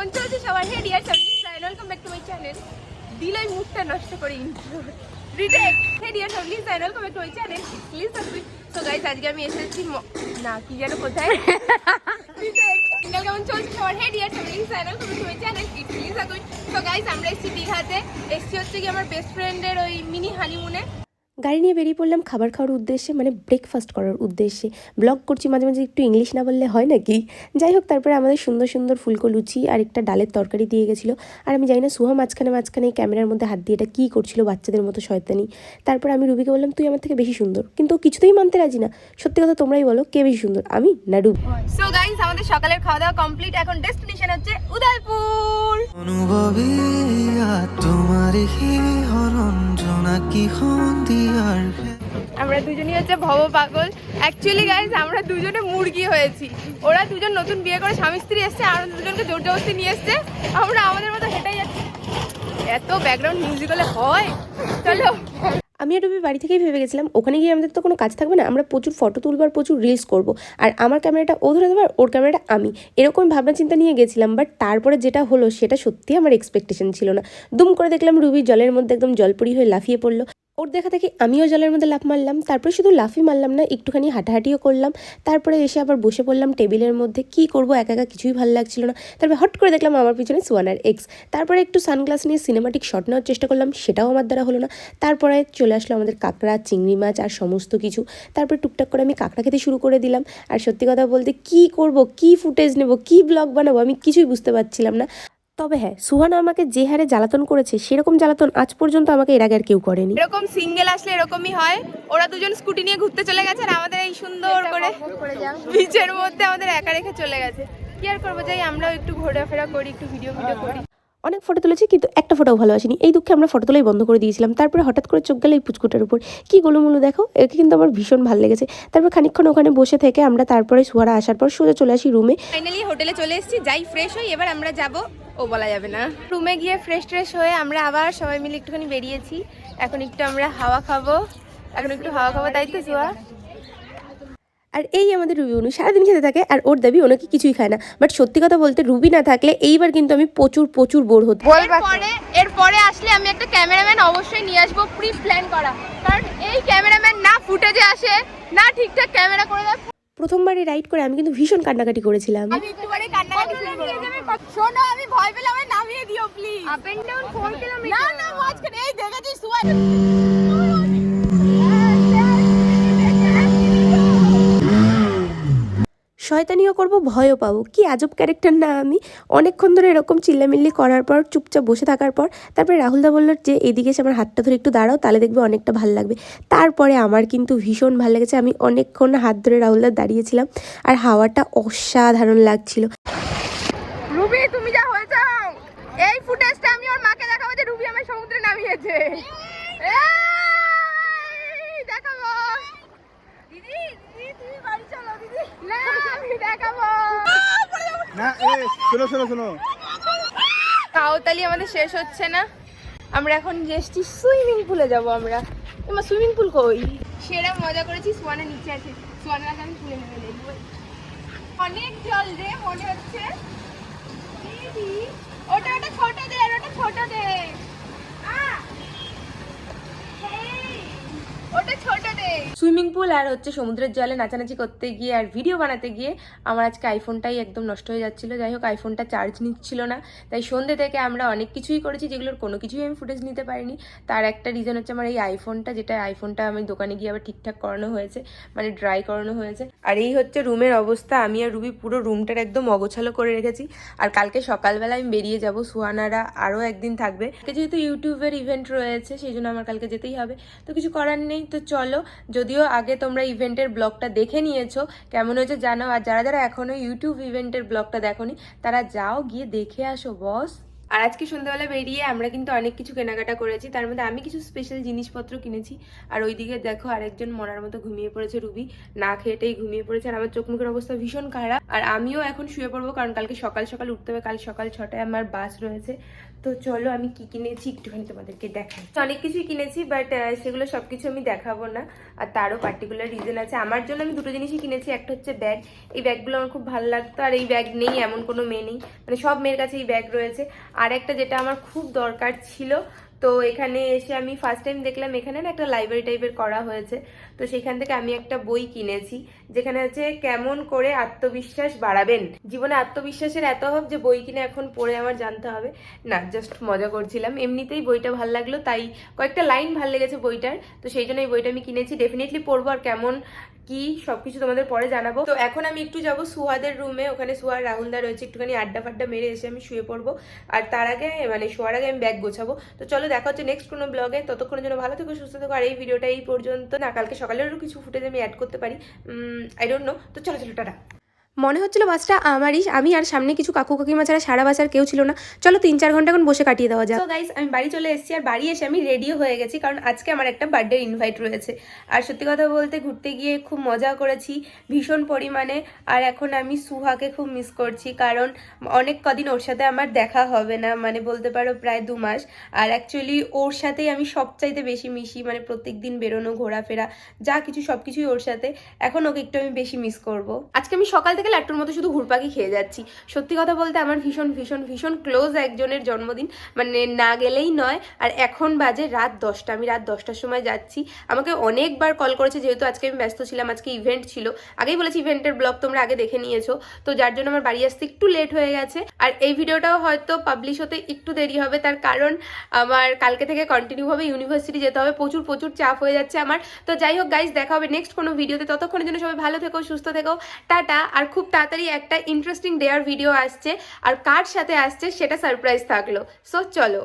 হে মুখটা নষ্ট করে হে চ্যানেল প্লিজ আজকে আমি এসেছি না, কি যেন কোথায়? চলছে প্লিজ গাইস আমরা এসেছি দীঘাতে। এসেছি হচ্ছে কি আমার বেস্ট ফ্রেন্ডের ওই মিনি হানিমুনে গাড়ি নিয়ে বেরিয়ে পড়লাম খাবার খাওয়ার উদ্দেশ্যে মানে ব্রেকফাস্ট করার উদ্দেশ্যে। ব্লগ করছি মাঝে মাঝে একটু ইংলিশ না বললে হয় নাকি? যাই হোক তারপরে আমাদের সুন্দর সুন্দর ফুলকো লুচি আর একটা ডালের তরকারি দিয়ে গেছিল। আর আমি জানি না সুহা মাঝখানে মাঝখানে এই ক্যামেরার মধ্যে হাত দিয়ে এটা কী করছিল বাচ্চাদের মতো শয়তানি। তারপর আমি রুবিকে বললাম তুই আমার থেকে বেশি সুন্দর। কিন্তু কিছুতেই মানতে রাজি না। সত্যি কথা তোমরাই বলো কে বেশি সুন্দর আমি না রুবি? সো গাইস আমাদের সকালের খাওয়া দাওয়া কমপ্লিট এখন ডেস্টিনেশন হচ্ছে উদয়পুর। অনুভবী আর তোমার আমরা দুজনই হচ্ছে ভব পাগল। অ্যাকচুয়ালি গাইজ আমরা দুজনে মুরগি হয়েছি। ওরা দুজন নতুন বিয়ে করে স্বামী স্ত্রী এসছে, আর দুজনকে জোর জবরদস্তি নিয়ে এসছে। আমরা আমাদের মতো হেঁটে যাচ্ছি। এত ব্যাকগ্রাউন্ড মিউজিক হলে হয়। চলো। আমি আর বাড়ি থেকেই ভেবে গেছিলাম, ওখানে গিয়ে আমাদের তো কোনো কাজ থাকবে না, আমরা প্রচুর ফটো তুলবার প্রচুর রিলস করব। আর আমার ক্যামেরাটা ও ধরে দেবার ওর ক্যামেরাটা আমি। এরকম ভাবনা চিন্তা নিয়ে গেছিলাম বাট তারপরে যেটা হলো, সেটা সত্যি আমার এক্সপেকটেশন ছিল না। দুম করে দেখলাম রুবি জলের মধ্যে একদম জলপুরি হয়ে লাফিয়ে পড়ল। ওর দেখা থেকে আমিও জলের মধ্যে লাফ মারলাম, তারপরে শুধু লাফই মারলাম না, একটুখানি হাঁটাহাঁটিও করলাম, তারপরে এসে আবার বসে পড়লাম টেবিলের মধ্যে, কি করব, একা একা কিছুই ভালো লাগছিল না। তারপরে হট করে দেখলাম আমার পিছনে সুয়ানার এক্স তারপরে একটু সানগ্লাস নিয়ে সিনেমাটিক শট নেওয়ার চেষ্টা করলাম, সেটাও আমার দ্বারা হলো না। তারপরে চলে আসলো আমাদের কাঁকড়া, চিংড়ি মাছ আর সমস্ত কিছু। তারপরে টুকটাক করে আমি কাঁকড়া খেতে শুরু করে দিলাম। আর সত্যি কথা বলতে কি করব, কি ফুটেজ নেব, কি ব্লগ বানাবো, আমি কিছুই বুঝতে পারছিলাম না। তবে হ্যাঁ সুহানা আমাকে যে হারে জ্বালাতন করেছে, সেরকম জ্বালাতন আজ পর্যন্ত আমাকে এর আগে আর কেউ করেনি। এরকম সিঙ্গেল আসলে এরকমই হয়। ওরা দুজন স্কুটি নিয়ে ঘুরতে চলে গেছে আর আমাদের এই সুন্দর করে বিচের মধ্যে আমাদের একা রেখে চলে গেছে। কি আর করব? যাই, আমরাও একটু ঘোরাফেরা করি, একটু ভিডিও ভিডিও করি। অনেক ফটো তুলেছি, কিন্তু একটা ফটোও আসেনি এই দুঃখে আমরা ফটো তোলাই বন্ধ করে দিয়েছিলাম। তারপরে হঠাৎ করে চোখ গেল এই পুচকুটার উপর। কি গোলুমুলু দেখো, একে কিন্তু আমার ভীষণ ভালো লেগেছে। তারপর খানিকক্ষণ ওখানে বসে থেকে আমরা তারপরে সুয়ারা আসার পর সোজা চলে আসি রুমে ফাইনালি হোটেলে চলে এসেছি, যাই ফ্রেশ হই, এবার আমরা যাব, ও বলা যাবে না। রুমে গিয়ে ফ্রেশ ট্রেশ হয়ে আমরা আবার সবাই মিলে একটুখানি বেরিয়েছি। এখন একটু আমরা হাওয়া খাব, এখন একটু হাওয়া খাব, তাই তো, সুয়া? আর এই আমাদের রুবি অনু সারাদিন খেতে থাকে আর ওর দাবি ওনাকে কিছুই খায় না। বাট সত্যি কথা বলতে রুবি না থাকলে এইবার কিন্তু আমি প্রচুর প্রচুর বোর হতো এরপরে এরপরে আসলে আমি একটা ক্যামেরাম্যান অবশ্যই নিয়ে আসব প্রি প্ল্যান করা। কারণ এই ক্যামেরাম্যান না ফুটেজে আসে না ঠিকঠাক ক্যামেরা করে দেয়। প্রথমবারে রাইড করে আমি কিন্তু ভীষণ কান্নাকাটি করেছিলাম। আমি একটুবারে কান্নাকাটি শুরু শোনো আমি ভয় পেলে আমায় নামিয়ে দিও please up and down 4 kilometre না না মাঝখানে এই দেখেছিস সুয়াই শয়তানিও করব ভয়ও পাবো। কি আজব ক্যারেক্টার না আমি? অনেকক্ষণ ধরে এরকম চিল্লামিল্লি করার পর চুপচাপ বসে থাকার পর তারপরে রাহুলদা বলল যে এদিকে এসে আমার হাতটা ধরে একটু দাঁড়াও তাহলে দেখবে অনেকটা ভালো লাগবে। তারপরে আমার কিন্তু ভীষণ ভালো লেগেছে আমি অনেকক্ষণ হাত ধরে রাহুলদা দাঁড়িয়েছিলাম আর হাওয়াটা অসাধারণ লাগছিল। রুবি তুমি যা হয়ে যাও এই ফুটেজটা আমি ওর মাকে দেখাবো যে রুবি আমার সমুদ্রে নামিয়েছে এই, দেখাবো দিদি দিদি তুমি বাড়ি চলো দিদি না আমি দেখাবো না এ কাউতালি আমাদের শেষ হচ্ছে না। আমরা এখন এসছি সুইমিং পুলে যাব আমরা। তোমার সুইমিং পুল কই? সেরা মজা করেছি, সোয়ানা নিচে আছে। সোয়ানার আমি পুলে নেমে দেখব। অনেক জল রে, মনে হচ্ছে। দিদি ওটা ওটা ছোট দে ওটা ছোট দে আ! এই, ওটা ছোট দে সুইমিং পুল আর হচ্ছে সমুদ্রের জলে নাচানাচি করতে গিয়ে আর ভিডিও বানাতে গিয়ে আমার আজকে আইফোনটাই একদম নষ্ট হয়ে যাচ্ছিল। যাই হোক আইফোনটা চার্জ নিচ্ছিল না। তাই সন্ধ্যে থেকে আমরা অনেক কিছুই করেছি যেগুলোর কোনো কিছুই আমি ফুটেজ নিতে পারিনি। তার একটা রিজন হচ্ছে আমার এই আইফোনটা যেটা আইফোনটা আমি দোকানে গিয়ে আবার ঠিকঠাক করানো হয়েছে মানে ড্রাই করানো হয়েছে। আর এই হচ্ছে রুমের অবস্থা। আমি আর রুবি পুরো রুমটার একদম অগোছালো করে রেখেছি। আর কালকে সকালবেলা আমি বেরিয়ে যাব। সুহানারা আরও একদিন থাকবে। যেহেতু ইউটিউবের ইভেন্ট রয়েছে, সেই জন্য আমার কালকে যেতেই হবে। তো কিছু করার নেই। তো চলো যদিও আগে তোমরা ইভেন্টের ব্লগটা দেখে নিয়েছো, কেমন হয়েছে জানো আর যারা যারা এখনও ইউটিউব ইভেন্টের ব্লগটা দেখোনি, তারা যাও গিয়ে দেখে আসো, বস। আর আজকে সন্ধ্যাবেলা বেরিয়ে আমরা কিন্তু অনেক কিছু কেনাকাটা করেছি। তার মধ্যে আমি কিছু স্পেশাল জিনিসপত্র কিনেছি। আর ওইদিকে দেখো আরেকজন মরার মতো ঘুমিয়ে পড়েছে রুবি। না খেয়েটেই ঘুমিয়ে পড়েছে আর আমার চোখ মুখের অবস্থা ভীষণ খারাপ। আর আমিও এখন শুয়ে পড়ব কারণ কালকে সকাল সকাল উঠতে হবে। কাল সকাল ছটায় আমার বাস রয়েছে। তো চলো আমি কি কিনেছি একটুখানি তোমাদেরকে দেখাই। অনেক কিছুই কিনেছি বাট সেগুলো সব কিছু আমি দেখাবো না। আর তারও পার্টিকুলার রিজন আছে। আমার জন্য আমি দুটো জিনিসই কিনেছি। একটা হচ্ছে ব্যাগ এই ব্যাগগুলো আমার খুব ভালো লাগতো। আর এই ব্যাগ নেই, এমন কোনো মেয়ে নেই। মানে সব মেয়ের কাছে এই ব্যাগ রয়েছে। আর একটা যেটা আমার খুব দরকার ছিল তো এখানে এসে আমি ফার্স্ট টাইম দেখলাম এখানে না একটা লাইব্রেরি টাইপের করা হয়েছে। তো সেখান থেকে আমি একটা বই কিনেছি, যেখানে হচ্ছে কেমন করে আত্মবিশ্বাস বাড়াবেন। জীবনে আত্মবিশ্বাসের এত অভাব যে বই কিনে এখন পড়ে আমার জানতে হবে। না জাস্ট মজা করছিলাম। এমনিতেই বইটা ভালো লাগল, তাই কয়েকটা লাইন ভালো লেগেছে বইটার। তো সেই জন্য এই বইটা আমি কিনেছি। ডেফিনেটলি পড়ব আর কেমন, কি, সবকিছু তোমাদের পরে জানাব। তো এখন আমি একটু যাব সুহাদের রুমে ওখানে সুহার রাহুলদা রয়েছে। একটুখানি আড্ডা ফাড্ডা মেরে এসে আমি শুয়ে পড়ব। আর তার আগে মানে শোয়ার আগে আমি ব্যাগ গোছাবো। তো চলো দেখা হচ্ছে নেক্সট কোনো ব্লগে ততক্ষণের জন্য ভালো থেকো, সুস্থ থেকো। আর এই ভিডিওটা এই পর্যন্ত না, কালকে সকালেরও কিছু ফুটেজ আমি অ্যাড করতে পারি। আই ডোন্ট নো তো চলো চলো, টাটা। মনে হচ্ছিল বাসটা আমারই আমি আর সামনে কিছু কাকু কাকিমা ছাড়া সারা বাস আর কেউ ছিল না। চলো তিন চার ঘণ্টা এখন বসে কাটিয়ে দেওয়া যায় তো গাইস আমি বাড়ি চলে এসেছি আর বাড়ি এসে আমি রেডিও হয়ে গেছি কারণ আজকে আমার একটা বার্থডে ইনভাইট রয়েছে। আর সত্যি কথা বলতে ঘুরতে গিয়ে খুব মজা করেছি ভীষণ পরিমাণে। আর এখন আমি সুহাকে খুব মিস করছি কারণ অনেক কদিন ওর সাথে আমার দেখা হবে না মানে বলতে পারো প্রায় দু মাস। আর অ্যাকচুয়ালি ওর সাথেই আমি সবচাইতে বেশি মিশি মানে প্রত্যেক দিন বেরোনো ঘোরাফেরা যা কিছু সব কিছুই ওর সাথে। এখন ওকে একটু আমি বেশি মিস করব। আজকে আমি সকাল থেকে লাট্টুর মতো শুধু ঘুরপাকি খেয়ে যাচ্ছি। সত্যি কথা বলতে আমার ভীষণ ভীষণ ভীষণ ক্লোজ একজনের জন্মদিন। মানে না গেলেই নয়, আর এখন বাজে রাত দশটা। আমি রাত দশটার সময় যাচ্ছি। আমাকে অনেকবার কল করেছে, যেহেতু আজকে আমি ব্যস্ত ছিলাম, আজকে ইভেন্ট ছিল। আগেই বলেছি ইভেন্টের ব্লগ তোমরা আগে দেখে নিয়েছো। তো যার জন্য আমার বাড়ি আসতে একটু লেট হয়ে গেছে। আর এই ভিডিওটাও হয়তো পাবলিশ হতে একটু দেরি হবে। তার কারণ আমার কালকে থেকে কন্টিনিউভাবে ইউনিভার্সিটি যেতে হবে। প্রচুর প্রচুর চাপ হয়ে যাচ্ছে আমার। তো যাই হোক গাইজ দেখা হবে নেক্সট কোনো ভিডিওতে ততক্ষণের জন্য সবাই ভালো থেকো, সুস্থ থেকো। টাটা। আর খুব তাড়াতাড়ি একটা ইন্টারেস্টিং ডেয়ার ভিডিও আসছে আর কার সাথে আসছে সেটা সারপ্রাইজ থাকল। সো চলো।